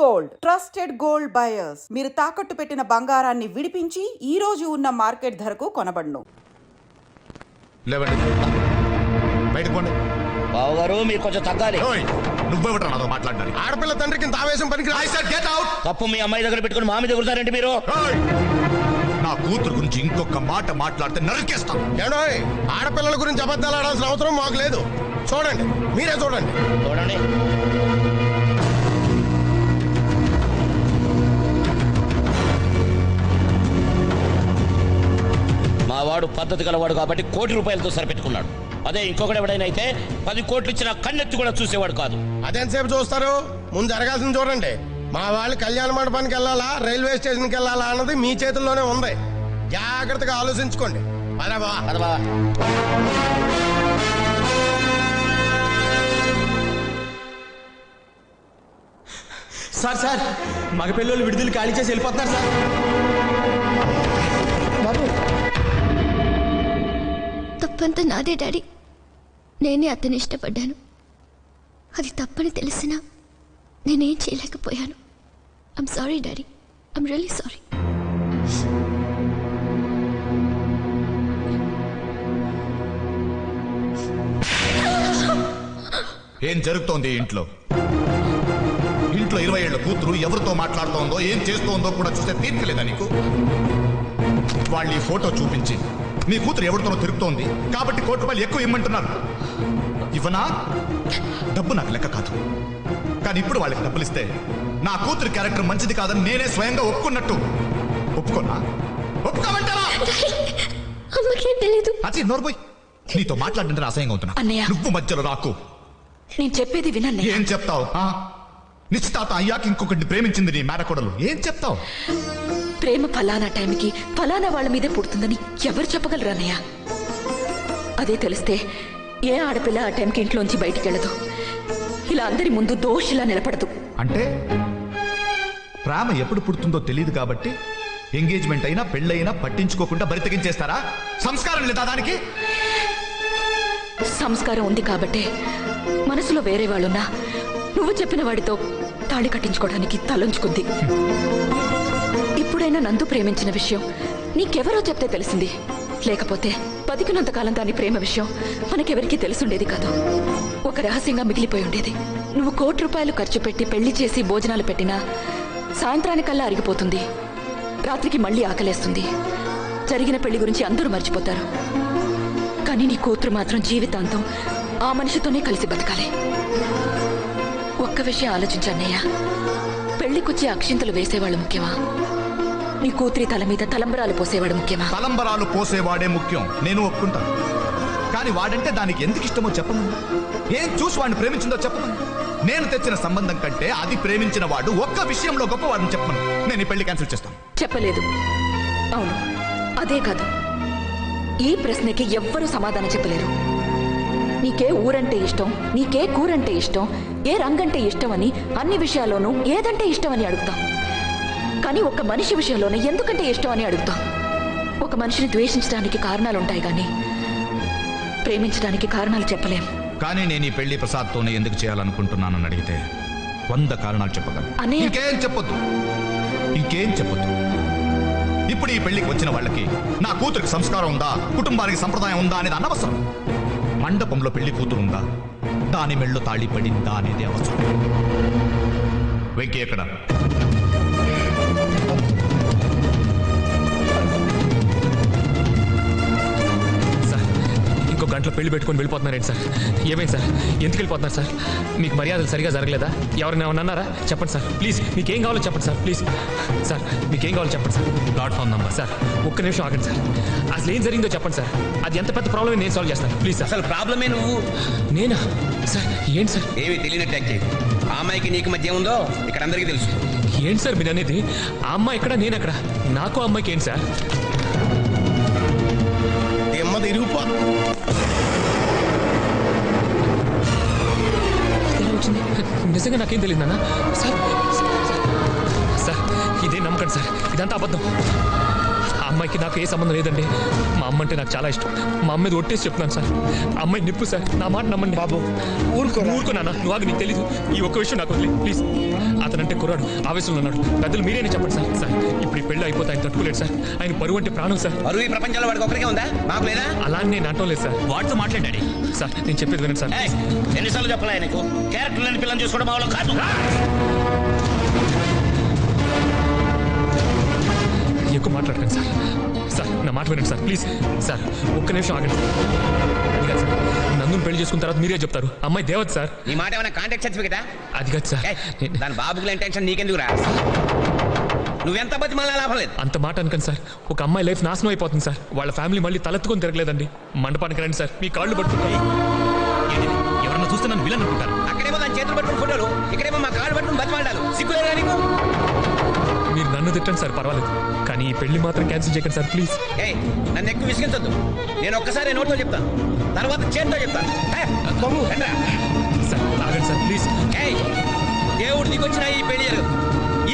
Gold. Trusted gold buyers. మీరు తాకట్టు పెట్టిన బంగారాన్ని విడిపించి ఈ రోజు ఉన్న మార్కెట్ ధరకు కొనబడును. లేవండి. బయటకు పోండి. బావగారు మీరు కొంచెం తగ్గాలి. ఓయ్ నువ్వెవట్రా నాతో మాట్లాడడానికి. ఆడపిల్ల తండ్రికి ఇంత ఆవేశం పనికి ఐ సెడ్ గెట్ అవుట్ తప్పు మీ అమ్మాయి దగ్గర పెట్టుకుని మా మీద ఎగురుతారండి మీరు? నా కూతురు గురించి ఇంకొక మాట మాట్లాడితే ఏడోయ్ ఆడపిల్లల గురించి అబద్ధాలు ఆడాల్సిన అవసరం మాకు లేదు. చూడండి మీరే చూడండి. చూడండి. వాడు పద్ధతి గలవాడు కాబట్టి కోటి రూపాయలతో సరిపెట్టుకున్నాడు. అదే ఇంకొకటి ఎవడైనా అయితే పది కోట్లు ఇచ్చిన కన్నెత్తి కూడా చూసేవాడు కాదు. అదేంతసేపు చూస్తారు? ముందు జరగాల్సింది చూడండి. మా వాళ్ళు కళ్యాణ మండపానికి వెళ్ళాలా? రైల్వే స్టేషన్కి వెళ్ళాలా అన్నది మీ చేతుల్లోనే ఉంది. జాగ్రత్తగా ఆలోచించుకోండి. అదే బావా సార్ సార్ మగ పిల్లలు విడుదల ఖాళీ చేసి వెళ్ళిపోతున్నారు సార్. తప్పంతా నాదే డాడీ. నేనే అతన్ని ఇష్టపడ్డాను. అది తప్పని తెలిసినా నేనేం చేయలేకపోయాను. I'm sorry daddy. I'm really sorry ఏం జరుగుతోంది ఇంట్లో? ఇంట్లో ఇరవై ఏళ్ళ కూతురు ఎవరితో మాట్లాడుతోందో ఏం చేస్తోందో కూడా చూస్తే తీర్చలేదా నీకు? వాళ్ళు ఈ ఫోటో చూపించి మీ కూతురు ఎవరితోనో తిరుగుతోంది. కాబట్టి కోటి రూపాయలు ఎక్కువ ఇమ్మంటున్నారు. ఇవ్వనా? డబ్బు నాకు లెక్క కాదు. కానీ ఇప్పుడు వాళ్ళకి డబ్బులు ఇస్తే నా కూతురు క్యారెక్టర్ మంచిది కాదని నేనే స్వయంగా ఒప్పుకున్నట్టు. ఒప్పుకోనా? ఒప్పుకోమంటారా? అమ్మకేం తెలీదు. అచ్చి నోర్బోయ్ నీతో మాట్లాడుతుంటే అసహ్యంగా అవుతున్నా అన్నయ్య. నువ్వు మధ్యలో రాకు. నేను చెప్పేది వినన్నయ్య. ఏం చెప్తావు? ఆ? నిశ్చితార్థ అయ్యాక ఇంకొకటి ప్రేమించింది నీ మేనకోడలు. ఏం చెప్తావు? ప్రేమ ఫలానా టైంకి ఫలానా వాళ్ళ మీదే పుడుతుందని ఎవరు చెప్పగలరు అన్నయ్య? అదే తెలిస్తే ఏ ఆడపిల్ల ఆ టైంకి ఇంట్లోంచి బయటికి వెళ్ళదు? ఇలా అందరి ముందు దోషిలా నిలబడదు. అంటే ప్రేమ ఎప్పుడు పుడుతుందో తెలియదు కాబట్టి ఎంగేజ్మెంట్ అయినా పెళ్ళైనా పట్టించుకోకుండా బరితెగించేస్తారా సంస్కారం లేదా దానికి? సంస్కారం ఉంది కాబట్టే మనసులో వేరే వాళ్ళున్నా నువ్వు చెప్పిన వాడితో తాళి కట్టించుకోవడానికి తలంచుకుంది. ఇప్పుడైనా నందు ప్రేమించిన విషయం నీకెవరో చెప్తే తెలిసింది. లేకపోతే బతికినంతకాలం దాని ప్రేమ విషయం మనకెవరికీ తెలుసుండేది కాదు. ఒక రహస్యంగా మిగిలిపోయి ఉండేది. నువ్వు కోటి రూపాయలు ఖర్చు పెట్టి పెళ్ళి చేసి భోజనాలు పెట్టినా సాయంత్రానికల్లా అరిగిపోతుంది. రాత్రికి మళ్ళీ ఆకలేస్తుంది. జరిగిన పెళ్ళి గురించి అందరూ మర్చిపోతారు. కానీ నీ కూతురు మాత్రం జీవితాంతం ఆ మనిషితోనే కలిసి బతకాలి. ఒక్క విషయం ఆలోచించన్నయ్య పెళ్ళికొచ్చి అక్షింతలు వేసేవాళ్ళు ముఖ్యమా? నీ కూతురి తల మీద తలంబరాలు పోసేవాడు ముఖ్యమా? తలంబరాలు పోసేవాడే ముఖ్యం. నేను ఒప్పుకుంటాను కానీ వాడంటే దానికి ఎందుకు ఇష్టమో చెప్పను ఏం చూసి వాడిని ప్రేమించిందో చెప్పను నేను తెచ్చిన సంబంధం కంటే అది ప్రేమించిన వాడు ఒక్క విషయంలో గొప్పవాడిని చెప్పను నేను ఈ పెళ్ళి క్యాన్సిల్ చేస్తాను. చెప్పలేదు. అవును. అదే కాదు ఈ ప్రశ్నకి ఎవ్వరూ సమాధానం చెప్పలేరు. నీకే ఊరంటే ఇష్టం నీకే కూరంటే ఇష్టం ఏ రంగంటే ఇష్టం అని అన్ని విషయాల్లోనూ ఏదంటే ఇష్టం అని అడుగుతాం. కానీ ఒక మనిషి విషయంలోనే ఎందుకంటే ఇష్టం అని అడుగుతాం. ఒక మనిషిని ద్వేషించడానికి కారణాలు ఉంటాయి కానీ ప్రేమించడానికి కారణాలు చెప్పలేం. కానీ నేను ఈ పెళ్ళి ప్రసాద్తోనే ఎందుకు చేయాలనుకుంటున్నానని అడిగితే వంద కారణాలు చెప్పగలను. ఇంకేం చెప్పొద్దు. ఇంకేం చెప్పొద్దు. ఇప్పుడు ఈ పెళ్ళికి వచ్చిన వాళ్ళకి నా కూతురికి సంస్కారం ఉందా? కుటుంబానికి సంప్రదాయం ఉందా అనేది అనవసరం. మండపంలో పెళ్ళి కూతురు ఉందా దాని మెళ్ళు తాళిపడిందా అనేది అవసరం. వెంకీ ఎక్కడ గంటలో పెళ్ళి పెట్టుకొని వెళ్ళిపోతున్నారేంటి సార్? ఏమైంది సార్? ఎందుకు వెళ్ళిపోతున్నారు సార్? మీకు మర్యాదలు సరిగా జరగలేదా? ఎవరైనా అన్నారా? చెప్పండి సార్. ప్లీజ్ మీకేం కావాలో చెప్పండి సార్. ప్లీజ్. సార్ మీకేం కావాలో చెప్పండి సార్. Platform number. సార్ ఒక్క నిమిషం ఆగండి సార్. అసలు ఏం జరిగిందో చెప్పండి సార్. అది ఎంత పెద్ద ప్రాబ్లమ్ నేను సాల్వ్ చేస్తాను. Please sir. అసలు ప్రాబ్లమే నువ్వు? నేనా? సార్ ఏంటి సార్? ఏమి తెలియనట్టు యాక్ట్ చేయదు ఆ అమ్మాయికి నీకు మధ్య ఏముందో ఇక్కడ అందరికీ తెలుసు. ఏంటి సార్ మీరు అనేది? ఆ అమ్మాయి ఎక్కడ? నేను ఎక్కడ? నాకు ఆ అమ్మాయికి ఏంటి సార్? దిమ్మది ఇరిగిపో నిజంగా నాకేం తెలియదు సార్ సార్ ఇదే నమ్మకండి సార్. ఇదంతా అబద్ధం. ఆ అమ్మాయికి నాకు ఏ సంబంధం లేదండి. మా అమ్మ అంటే నాకు చాలా ఇష్టం. మా అమ్మ మీద ఒట్టేసి చెప్తున్నాను సార్. అమ్మాయి నిప్పు సార్. నా మాట నమ్మండి. బాబు ఊరుకో ఊరుకో నాన్న. నువ్వు నీకు తెలీదు. ఈ ఒక్క విషయం నాకు వదిలే. ప్లీజ్. అతనంటే కుర్రాడు ఆవేశంలో ఉన్నాడు. పెద్దలు మీరేనే చెప్పండి సార్. సార్ ఇప్పుడు ఈ పెళ్ళి అయిపోతే ఆయన తట్టుకోలేడు సార్. ఆయన పరువు అంటే ప్రాణం సార్. పరువు ఈ ప్రపంచంలో వాడికి ఒకరికే ఉందా? మాకు లేదా? అలా నేను అంటం లేదు సార్. వాటితో మాట్లాడాడి సార్ నేను చెప్పేది వినండి సార్. ఎన్నిసార్లు చెప్పలే నీకు క్యారెక్టర్ లేని పిల్లని చూసుకోవడం మా వాళ్ళం కాదు. ఎక్కువ మాట్లాడకండి సార్. సార్ నా మాట వినండి సార్ ప్లీజ్. సార్ ఒక్క నిమిషం ఆగండి. అది సార్ నందుని పెళ్ళి చేసుకున్న తర్వాత మీరే చెప్తారు. అమ్మాయి దేవత సార్. నీ మాట ఏమైనా కాంటాక్ట్ సర్టిఫికేటా అది కాదు సార్. దాని బాబుకి టెన్షన్ నీకెందుకు రా నువ్వెంత బతి మళ్ళీ లాభం లేదు. అంత మాట అనుకోండి సార్. ఒక అమ్మాయి లైఫ్ నాశనం అయిపోతుంది సార్. వాళ్ళ ఫ్యామిలీ మళ్ళీ తలెత్తుకొని తిరగలేదండి. మండపానికి రండి సార్. మీ కాళ్ళు పట్టుకుంటాయి ఎవరన్నా చూస్తే నన్ను విలన్ అనుకుంటారు? అక్కడేమో దాని చేతులు పట్టుకుని ఫోటోలు. ఇక్కడేమో మా కాళ్ళు పట్టుకుని బతిమాడాలు సిగ్గులేదా నీకు? నన్ను తిట్టండి సార్ పర్వాలేదు. కానీ ఈ పెళ్ళి మాత్రం క్యాన్సిల్ చేయకండి సార్ ప్లీజ్. నన్ను ఎక్కువ విసిగించొద్దు. నేను ఒక్కసారి నోట్తో చెప్తాను తర్వాత చేతితో చెప్తాను. సార్ ఆగండి సార్ ప్లీజ్. ఏయ్ దేవుడు దిగొచ్చినా ఈ పెళ్ళి జరగదు.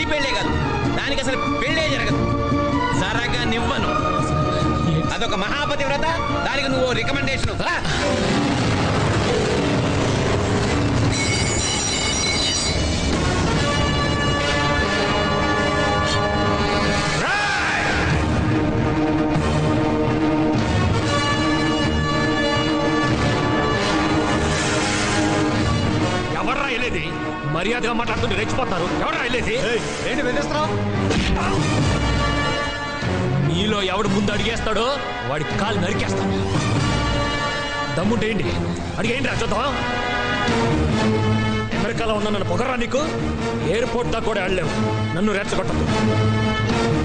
ఈ పెళ్ళే కాదు. దానికి అసలు పెళ్ళే జరగదు. జరగా నివ్వను అదొక మహాపతి వ్రత దానికి నువ్వు రికమెండేషన్ ఏంటి బెదిరిస్తున్నావు నీలో ఎవడు ముందు అడిగేస్తాడో వాడి కాలు నరికేస్తాడు. దమ్ముంటే ఏంటి? అడిగేంటి రా చూద్దాం అమెరికాలో ఉన్న నన్ను పొగరా నీకు? ఎయిర్పోర్ట్ దాకా కూడా వెళ్ళలేవు. నన్ను రెచ్చగొట్టదు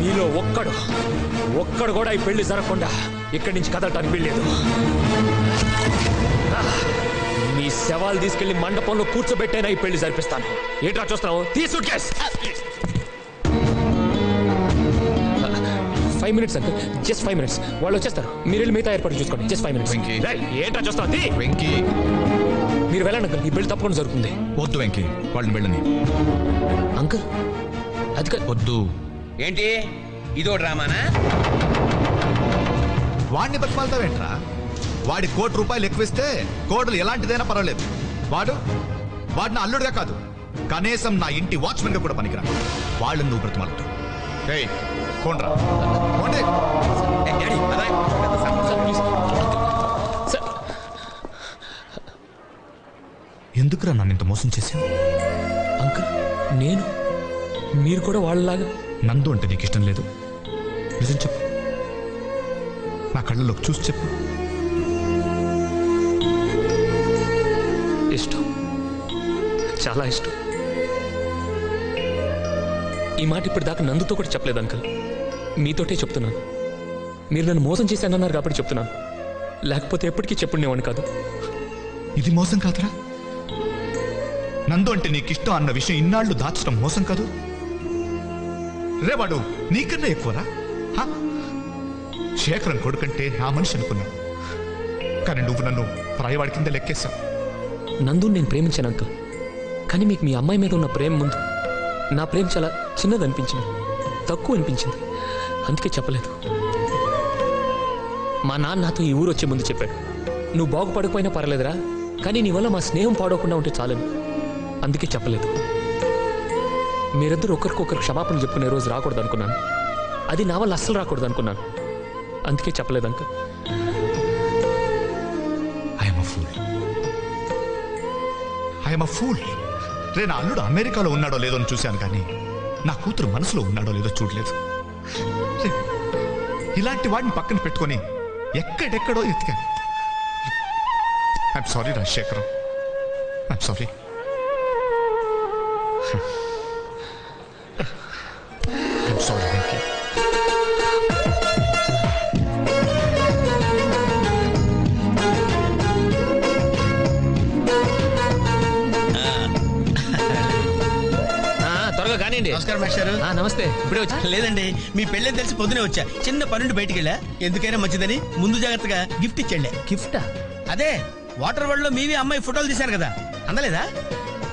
నీలో ఒక్కడు ఒక్కడు కూడా ఈ పెళ్ళి జరగకుండా ఇక్కడి నుంచి కదలటానికి వెళ్ళలేదు మీ శవాలు తీసుకెళ్ళి మండపంలో కూర్చోబెట్టేనా ఈ పెళ్ళి జరిపిస్తాను. ఏంట్రా చూస్తున్నావు? తీసు ఫైవ్ మినిట్స్ అంతే జస్ట్ ఫైవ్ మినిట్స్ వాళ్ళు వచ్చేస్తారు. మీరు వెళ్ళి మిగతా ఏర్పాటు చూసుకోండి. Just five minutes Venky. ఏంట్రా చూస్తావు? తీ. వెంకీ. మీరు వెళ్ళండి అంకుల్ ఈ పెళ్ళి తప్పకుండా జరుగుతుంది. వద్దు వెంకీ. వాళ్ళని వెళ్ళని. అంకుల్ అది కాదు వద్దు. ఏంటి? ఇదో డ్రామానా? వాడిని బతిమాలతావేంట్రా? వాడి కోటి రూపాయలు ఎక్కువిస్తే కోడలు ఎలాంటిదైనా పర్వాలేదు. వాడు వాడిని అల్లుడుగా కాదు. కనీసం నా ఇంటి వాచ్మెన్గా కూడా పనికిరా వాళ్ళని నువ్వు బ్రతిమాలతావు ఏయ్ కోండ్రా కోండి డాడీ. పెద్ద సార్ ఎందుకురా నన్ను ఇంత మోసం చేశావు? అంకుల్ నేను మీరు కూడా వాళ్ళలాగా? నందు అంటే నీకు ఇష్టం లేదు. నిజం చెప్పు. నా కళ్ళలోకి చూసి చెప్పు. ఇష్టం. చాలా ఇష్టం. ఈ మాట ఇప్పుడు దాకా నందుతో కూడా చెప్పలేదు అంకుల్. మీతోటే చెప్తున్నాను. మీరు నన్ను మోసం చేశానన్నారు కాబట్టి చెప్తున్నాను. లేకపోతే ఎప్పటికీ చెప్పుండేవాడిని కాదు. ఇది మోసం కాదురా. నందు అంటే నీకు ఇష్టం అన్న విషయం ఇన్నాళ్ళు దాచడం మోసం కాదు. రే వాడు నీకన్నా ఎక్కువరా? హ? శేఖరం కొడుకంటే నా మనిషి అనుకున్నాను కానీ నువ్వు నన్ను ప్రాయవాడి కింద లెక్కేశావు. నందు నేను ప్రేమించాను అంకుల్. కానీ మీకు మీ అమ్మాయి మీద ఉన్న ప్రేమ ముందు నా ప్రేమ చాలా చిన్నది అనిపించింది తక్కువ అనిపించింది అందుకే చెప్పలేదు. మా నాన్న నాతో ఈ ఊరు వచ్చే ముందు చెప్పాడు. నువ్వు బాగుపడకపోయినా పర్లేదురా కానీ నీ వల్ల మా స్నేహం పాడవకుండా ఉంటే చాలని. అందుకే చెప్పలేదు. మీరిద్దరు ఒకరికొకరు క్షమాపణ చెప్పుకునే రోజు రాకూడదు అనుకున్నాను అది నా వల్ల అస్సలు రాకూడదు అనుకున్నాను అందుకే చెప్పలేదు అంక ఐఎమ్ ఫూల్ ఐఎమ్ ఫూల్ రే నా అల్లుడు అమెరికాలో ఉన్నాడో లేదో అని చూశాను కానీ నా కూతురు మనసులో ఉన్నాడో లేదో చూడలేదు. ఇలాంటి వాడిని పక్కన పెట్టుకొని ఎక్కడెక్కడో ఎతికాను. I'm sorry Rajasekharam. I'm sorry కానివ్వండి నమస్కారం మాస్టారు ఆ, నమస్తే. ఇప్పుడే వచ్చా? లేదండి. మీ పెళ్ళని తెలిసి పొద్దునే వచ్చా. చిన్న పనుండి బయటికి వెళ్ళా. ఎందుకైనా మంచిదని ముందు జాగ్రత్తగా గిఫ్ట్ ఇచ్చండి గిఫ్టా? అదే వాటర్ వరల్డ్లో మీవి అమ్మాయి ఫోటోలు తీశారు కదా. అందలేదా?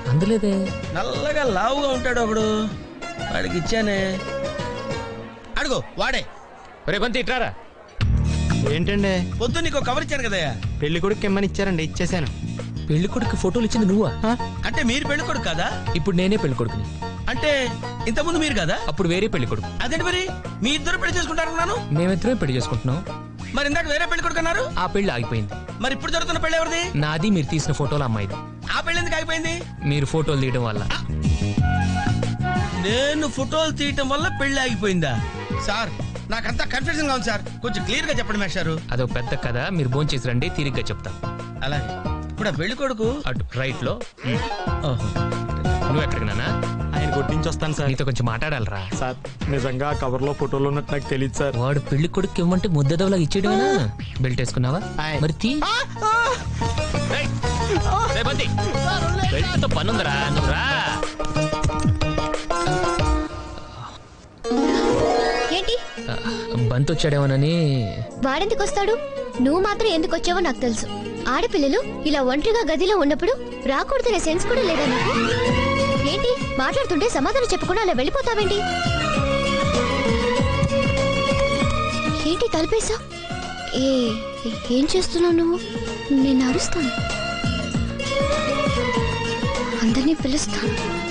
అందులేదే. నల్లగా లావుగా ఉంటాడు ఒకడు. వాడికి ఇచ్చానే. అడుగు వాడే. రే బంతి ఇట్రారా? ఏంటండి? పొద్దున్న నీకు కవర్ ఇచ్చాను కదా. పెళ్ళి కొడుకు ఇమ్మని ఇచ్చారండి? ఇచ్చేసాను పెళ్ళి కొడుకు ఫోటోలు ఇచ్చింది నువ్వా? అంటే మీరు పెళ్ళి కొడుకు కదా? ఇప్పుడు నేనే పెళ్ళి కొడుకుని. అంటే ఇంతకుముందు మీరు కదా? అప్పుడు వేరే పెళ్ళి కొడుకు. అదేంటి మరి? మీ ఇద్దరు పెళ్ళి చేసుకుంటారన్నాను మేమిద్దరమే పెళ్ళి చేసుకుంటున్నాం. మరి ఇందాక వేరే పెళ్ళి కొడుకు అన్నారు? ఆ పెళ్ళి ఆగిపోయింది. మరి ఇప్పుడు జరుగుతున్న పెళ్ళి ఎవరిది? నాది మీరు తీసిన ఫోటోలు అమ్మాయిది. ఆ పెళ్ళి ఎందుకు ఆగిపోయింది? మీరు ఫోటోలు తీయడం వల్ల. నేను ఫోటోలు తీయటం వల్ల పెళ్ళి ఆగిపోయిందా? సార్ నాకంతా కన్ఫ్యూజన్గా ఉంది సార్. కొంచెం క్లియర్గా చెప్పండి మేషారు అదొక పెద్ద కథ. మీరు భోంచేసి చేసి రండి తీరిగ్గా చెప్తాను అలాగే. ఇప్పుడు ఆ పెళ్ళి కొడుకు? అటు రైట్లో ఓహో. నువ్వు ఎక్కడికి నానా కొట్టించి వస్తాను సార్. నీతో కొంచెం మాట్లాడాలరా. సార్ నిజంగా ఆ కవర్లో ఫోటోలు ఉన్నట్టు నాకు తెలియదు సార్. వాడు పెళ్ళి కొడుకు ఇవ్వమంటే ముద్దదవలా ఇచ్చేయడమేనా? బెల్ట్ వేసుకున్నావా? ఆయ్. మరి తీ. రేయ్. రేయ్ బంతి. బెల్ట్తో పనుందరా నువ్వు రా. ఏంటి? బంతి వచ్చాడేమోనని వాడెందుకు వస్తాడు నువ్వు మాత్రం ఎందుకు వచ్చావో నాకు తెలుసు. ఆడపిల్లలు ఇలా ఒంటరిగా గదిలో ఉన్నప్పుడు రాకూడదనే సెన్స్ కూడా లేదా నీకు? ఏంటి? మాట్లాడుతుంటే సమాధానం చెప్పకుండా అలా వెళ్ళిపోతావేంటి? ఏంటి తలపేసా? ఏ ఏం చేస్తున్నావు నువ్వు? నేను అరుస్తాను. అందరినీ పిలుస్తాను.